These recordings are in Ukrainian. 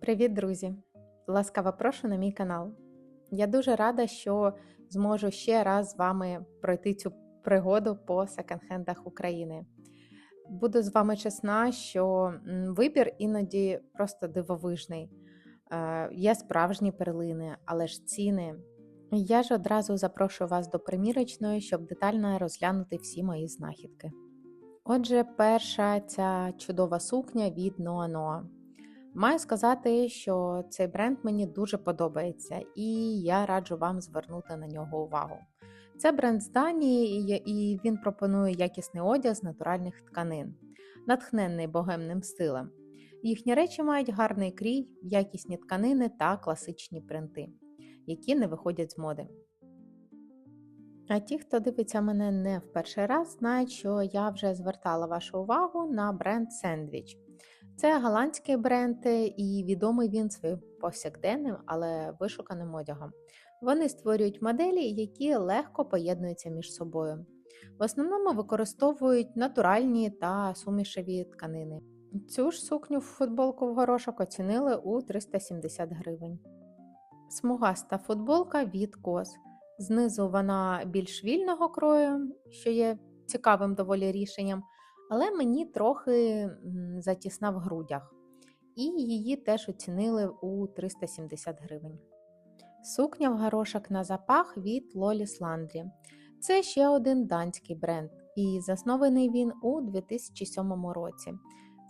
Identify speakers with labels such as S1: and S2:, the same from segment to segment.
S1: Привіт, друзі! Ласкаво прошу на мій канал. Я дуже рада, що зможу ще раз з вами пройти цю пригоду по секонд-хендах України. Буду з вами чесна, що вибір іноді просто дивовижний. Е, Є справжні перлини, але ж ціни. Я ж одразу запрошую вас до примірочної, щоб детально розглянути всі мої знахідки. Отже, перша ця чудова сукня від Noa Noa. Маю сказати, що цей бренд мені дуже подобається, і я раджу вам звернути на нього увагу. Це бренд з Данії, і- він пропонує якісний одяг з натуральних тканин, натхненний богемним стилем. Їхні речі мають гарний крій, якісні тканини та класичні принти, які не виходять з моди. А ті, хто дивиться мене не в перший раз, знають, що я вже звертала вашу увагу на бренд Sandwich. Це голландський бренд, і відомий він своїм повсякденним, але вишуканим одягом. Вони створюють моделі, які легко поєднуються між собою. В основному використовують натуральні та сумішеві тканини. Цю ж сукню в футболку в горошок оцінили у 370 гривень. Смугаста футболка від кос. Знизу вона більш вільного крою, що є цікавим доволі рішенням, але мені трохи затісна в грудях. І її теж оцінили у 370 гривень. Сукня в горошок на запах від Лоліс Ландрі. Це ще один данський бренд, і заснований він у 2007 році.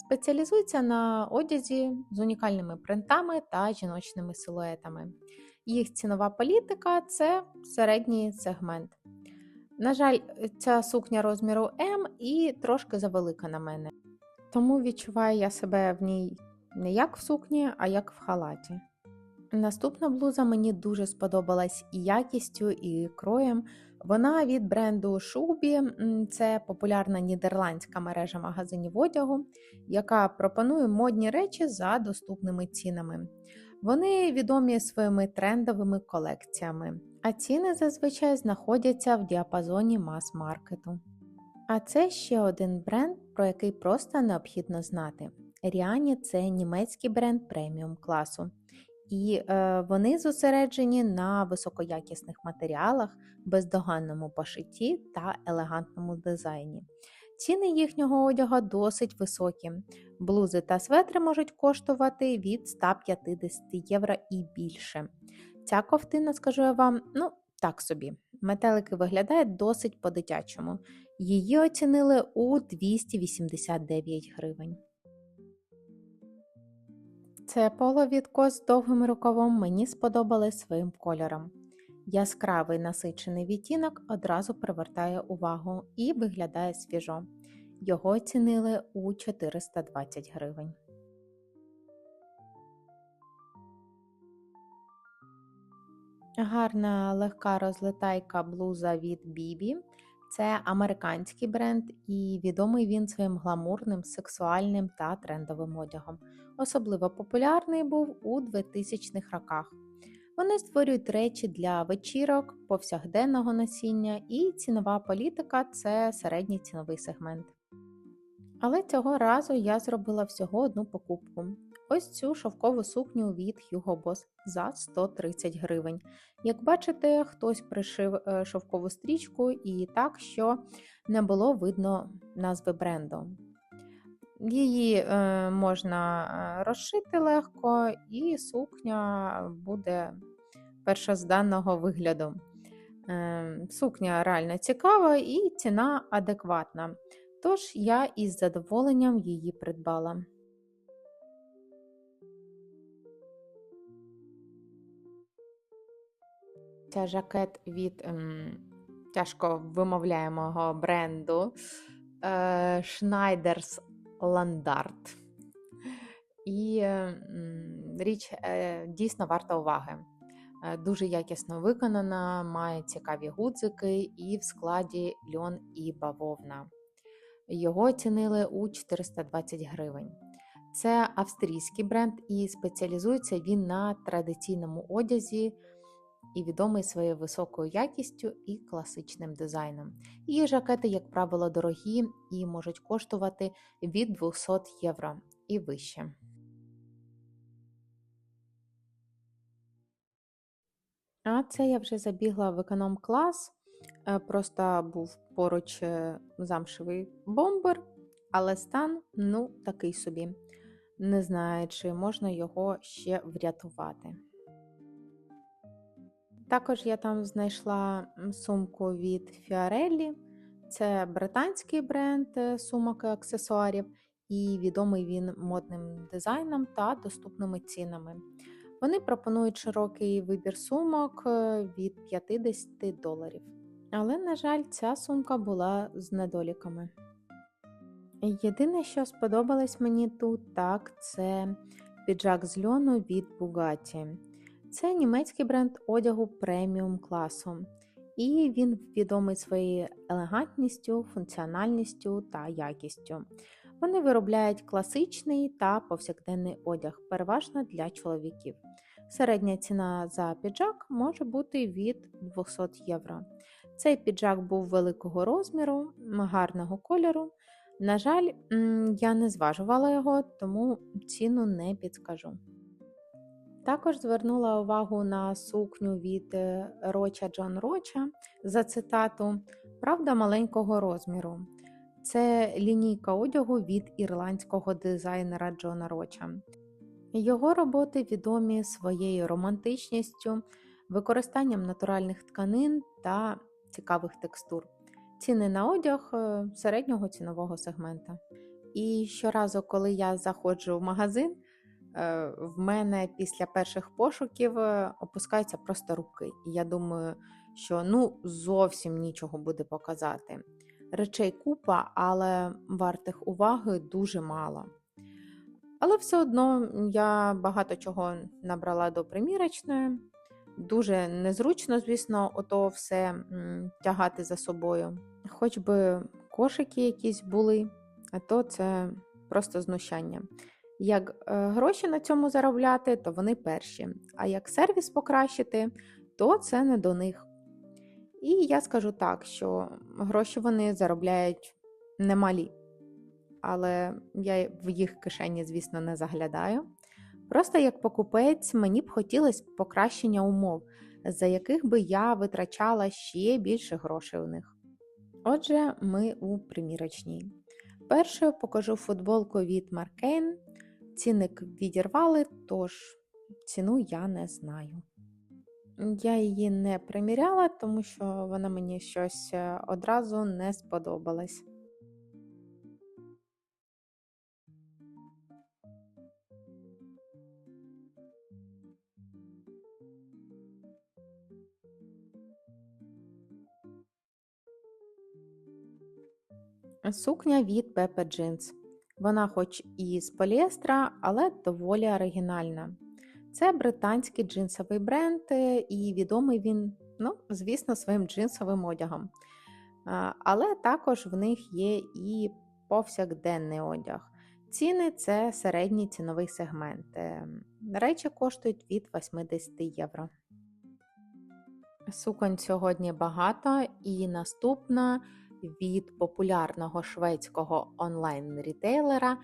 S1: Спеціалізується на одязі з унікальними принтами та жіночними силуетами. Їх цінова політика це середній сегмент. На жаль, ця сукня розміру М і трошки завелика на мене. Тому відчуваю я себе в ній не як в сукні, а як в халаті. Наступна блуза мені дуже сподобалась і якістю, і кроєм. Вона від бренду Шубі, це популярна нідерландська мережа магазинів одягу, яка пропонує модні речі за доступними цінами. Вони відомі своїми трендовими колекціями, а ціни зазвичай знаходяться в діапазоні мас-маркету. А це ще один бренд, про який просто необхідно знати. Ріані це німецький бренд преміум класу. І е, вони зосереджені на високоякісних матеріалах, бездоганному пошитті та елегантному дизайні. Ціни їхнього одягу досить високі. Блузи та светри можуть коштувати від 150 євро і більше. Ця ковтина, скажу я вам, ну так собі. Метелики виглядають досить по-дитячому. Її оцінили у 289 гривень. Це поло від кос з довгим рукавом мені сподобалось своїм кольором. Яскравий насичений відтінок одразу привертає увагу і виглядає свіжо. Його оцінили у 420 гривень. Гарна легка розлетайка блуза від Бібі. Це американський бренд, і відомий він своїм гламурним, сексуальним та трендовим одягом. Особливо популярний був у 2000-х роках. Вони створюють речі для вечірок, повсякденного носіння, і цінова політика це середній ціновий сегмент. Але цього разу я зробила всього одну покупку. Ось цю шовкову сукню від Hugo Boss за 130 гривень. Як бачите, хтось пришив е, шовкову стрічку і так, що не було видно назви бренду. Її е, можна е, розшити легко, і сукня буде першозданного вигляду. Сукня реально цікава і ціна адекватна. Тож я із задоволенням її придбала. Це жакет від ем, тяжко вимовляємого бренду е, Schneiders Landart. І е, річ е, дійсно варта уваги. Е, Дуже якісно виконана, має цікаві гудзики і в складі льон і бавовна. Його оцінили у 420 гривень. Це австрійський бренд і спеціалізується він на традиційному одязі і відомий своєю високою якістю і класичним дизайном. Її жакети, як правило, дорогі і можуть коштувати від 200 євро і вище. А це я вже забігла в економ-клас. Е, просто був поруч е, замшевий бомбер, але стан ну такий собі. Не знаю, чи можна його ще врятувати. Також я там знайшла сумку від Фіареллі. Це британський бренд е, сумок і аксесуарів, і відомий він модним дизайном та доступними цінами. Вони пропонують широкий вибір сумок е, від 50 доларів. Але, на жаль, ця сумка була з недоліками. Єдине, що сподобалось мені тут, так, це піджак з льону від Bugatti. Це німецький бренд одягу преміум класу, і він відомий своєю елегантністю, функціональністю та якістю. Вони виробляють класичний та повсякденний одяг, переважно для чоловіків. Середня ціна за піджак може бути від 200 євро. Цей піджак був великого розміру, гарного кольору. На жаль, я не зважувала його, тому ціну не підскажу. Також звернула увагу на сукню від е, Роча Джон Роча за цитату Правда маленького розміру. Це лінійка одягу від ірландського дизайнера Джона Роча. Його роботи відомі своєю романтичністю, використанням натуральних тканин та цікавих текстур, ціни на одяг е, середнього цінового сегмента. І щоразу, коли я заходжу в магазин, в мене після перших пошуків е, опускаються просто руки. І я думаю, що ну зовсім нічого буде показати. Речей купа, але вартих уваги дуже мало. Але все одно я багато чого набрала до примірочної. Дуже незручно, звісно, ото все тягати за собою. Хоч би кошики якісь були, а то це просто знущання. Як е, гроші на цьому заробляти, то вони перші. А як сервіс покращити, то це не до них. І я скажу так, що гроші вони заробляють немалі але я в їх кишені, звісно, не заглядаю. Просто як покупець мені б хотілося покращення умов, за яких би я витрачала ще більше грошей у них. Отже, ми у примірочній. Першою покажу футболку від Маркейн. Цінник відірвали, тож ціну я не знаю. Я її не приміряла, тому що вона мені щось е, одразу не сподобалась. Сукня від Pepper Jeans. Вона, хоч і з поліестра, але доволі оригінальна. Це британський джинсовий бренд, е, і відомий він, ну, звісно, своїм джинсовим одягом. Але також в них є і повсякденний одяг. Ціни це середній ціновий сегмент. Е, речі коштують від 80 євро. Суконь сьогодні багато, і наступна від популярного шведського онлайн-рітейлера.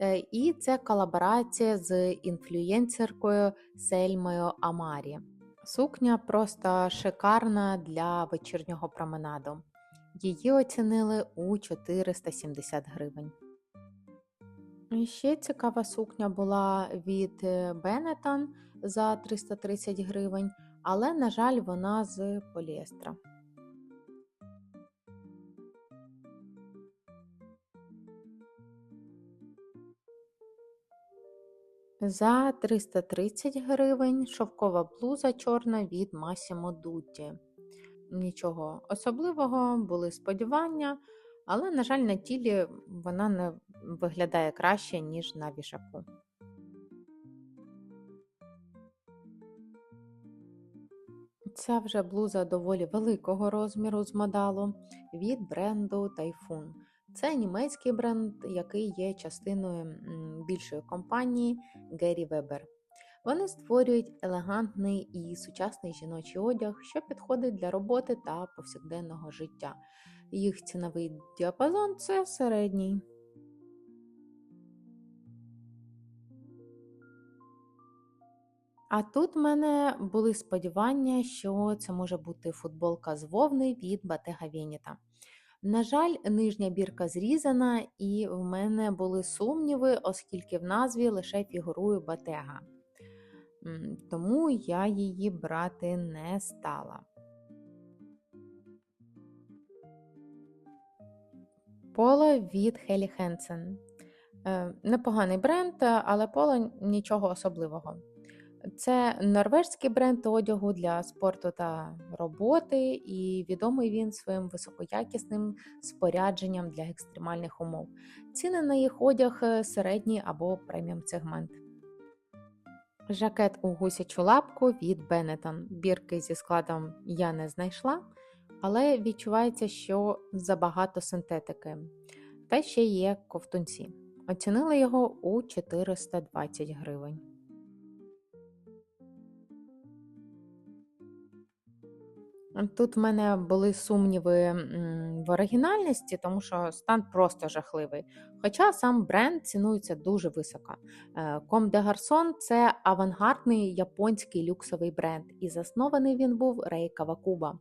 S1: Е, і це колаборація з інфлюєнсеркою Сельмою Амарі. Сукня просто шикарна для вечірнього променаду. Її оцінили у 470 гривень. Ще цікава сукня була від Benetton за 330 гривень, але, на жаль, вона з поліестра. За 330 гривень шовкова блуза чорна від Massimo Dutti. Нічого особливого, були сподівання, але, на жаль, на тілі вона не виглядає краще, ніж на вішаку. Ця вже блуза доволі великого розміру з модалу від бренду Typhoon. Це німецький бренд, який є частиною більшої компанії Гері Вебер. Вони створюють елегантний і сучасний жіночий одяг, що підходить для роботи та повсякденного життя. Їх ціновий діапазон це середній. А тут в мене були сподівання, що це може бути футболка з вовни від Bottega Veneta. На жаль, нижня бірка зрізана, і в мене були сумніви, оскільки в назві лише фігурує. М, Тому я її брати не стала. Поло від Хелі Хенсен. Е, Непоганий бренд, але поло нічого особливого. Це норвежський бренд одягу для спорту та роботи, і відомий він своїм високоякісним спорядженням для екстремальних умов. Ціни на їх одяг е, середній або преміум сегмент. Жакет у гусячу лапку від Benetton. Бірки зі складом я не знайшла, але відчувається, що забагато синтетики. Та ще є ковтунці. Оцінила його у 420 гривень. Тут в мене були сумніви в оригінальності, тому що стан просто жахливий. Хоча сам бренд цінується дуже високо. Е, Comme des Garçons – це авангардний японський люксовий бренд, і заснований він був Рей Кавакуба.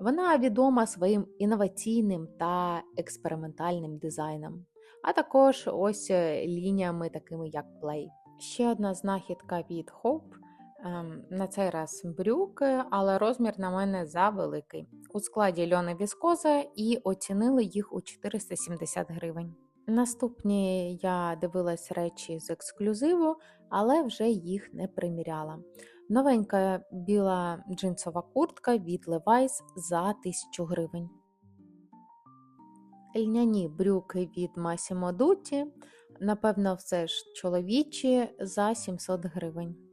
S1: Вона відома своїм інноваційним та експериментальним дизайном, а також ось е, лініями, такими як Play. Ще одна знахідка від Hope – На цей раз брюки, але розмір на мене завеликий. У складі льони віскоза і оцінили їх у 470 гривень. Наступні я дивилась речі з ексклюзиву, але вже їх не приміряла. Новенька біла джинсова куртка від Levi's за 1000 гривень. Льняні брюки від Massimo Dutti, напевно, все ж чоловічі за 700 гривень.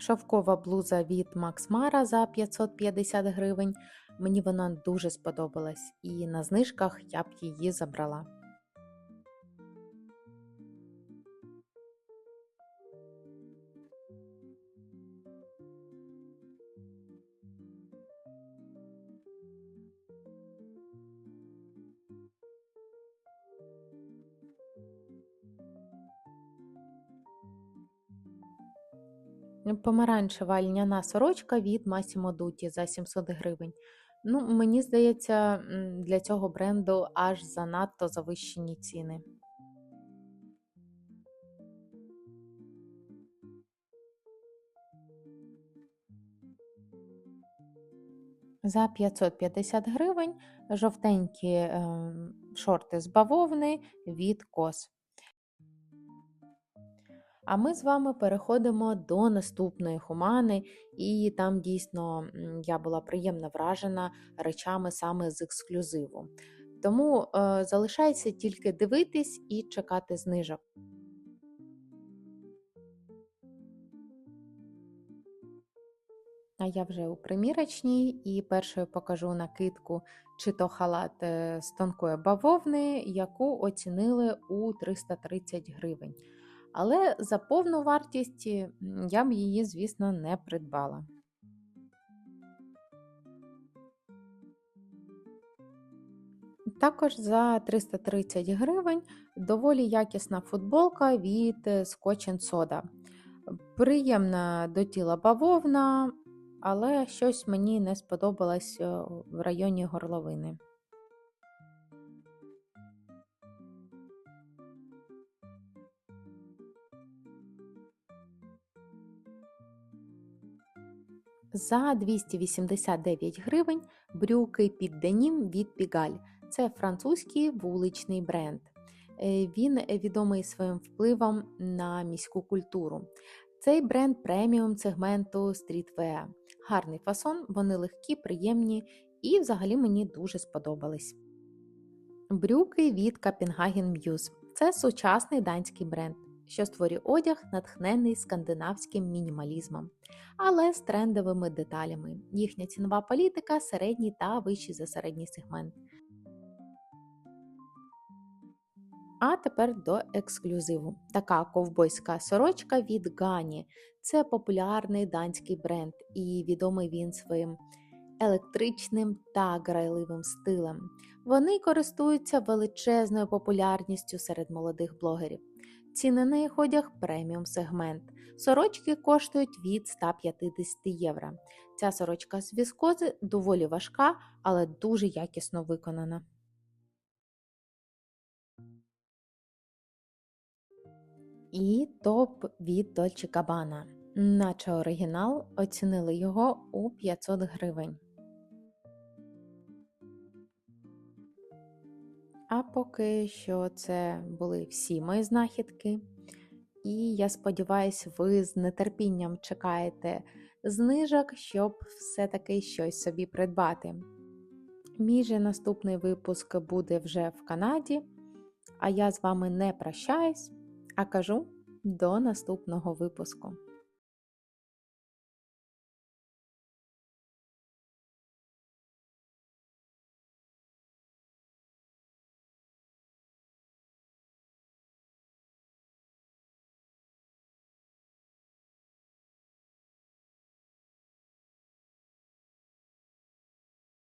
S1: Шовкова блуза від Max за 550 гривень. Мені вона дуже сподобалась, і на знижках я б її забрала. Помаранчева льняна сорочка від Massimo Dutti за 700 гривень. Ну, мені здається, для цього бренду аж занадто завищені ціни. За 550 гривень жовтенькі ем, шорти з бавовни від Кос. А ми з вами переходимо до наступної хумани, і там дійсно я була приємно вражена речами саме з ексклюзиву. Тому е, залишається тільки дивитись і чекати знижок. А я вже у примірочній і першою покажу накидку чи то халат е, з тонкої бавовни, яку оцінили у 330 гривень. Але за повну вартість я б її, звісно, не придбала. Також за 330 гривень доволі якісна футболка від е, Scotch Soda. Приємна до тіла бавовна, але щось мені не сподобалось е, в районі горловини. За 289 гривень брюки під денім від Пігаль. Це французький вуличний бренд. Е, Він відомий своїм впливом на міську культуру. Цей бренд преміум сегменту стрітвеа. Гарний фасон, вони легкі, приємні і взагалі мені дуже сподобались. Брюки від Copenhagen Muse. Це сучасний данський бренд, що створює одяг, натхнений скандинавським мінімалізмом, але з трендовими деталями. Їхня цінова політика середній та вищий за середній сегмент. А тепер до ексклюзиву. Така ковбойська сорочка від Гані. Це популярний данський бренд, і відомий він своїм електричним та грайливим стилем. Вони користуються величезною популярністю серед молодих блогерів. Ціни на їх одяг преміум сегмент. Сорочки коштують від 150 євро. Ця сорочка з віскози доволі важка, але дуже якісно виконана. І топ від Dolce Gabbana. Наче оригінал оцінили його у 500 гривень. А поки що це були всі мої знахідки. І я сподіваюся, ви з нетерпінням чекаєте знижок, щоб все-таки щось собі придбати. Мій же наступний випуск буде вже в Канаді, а я з вами не прощаюсь, а кажу до наступного випуску.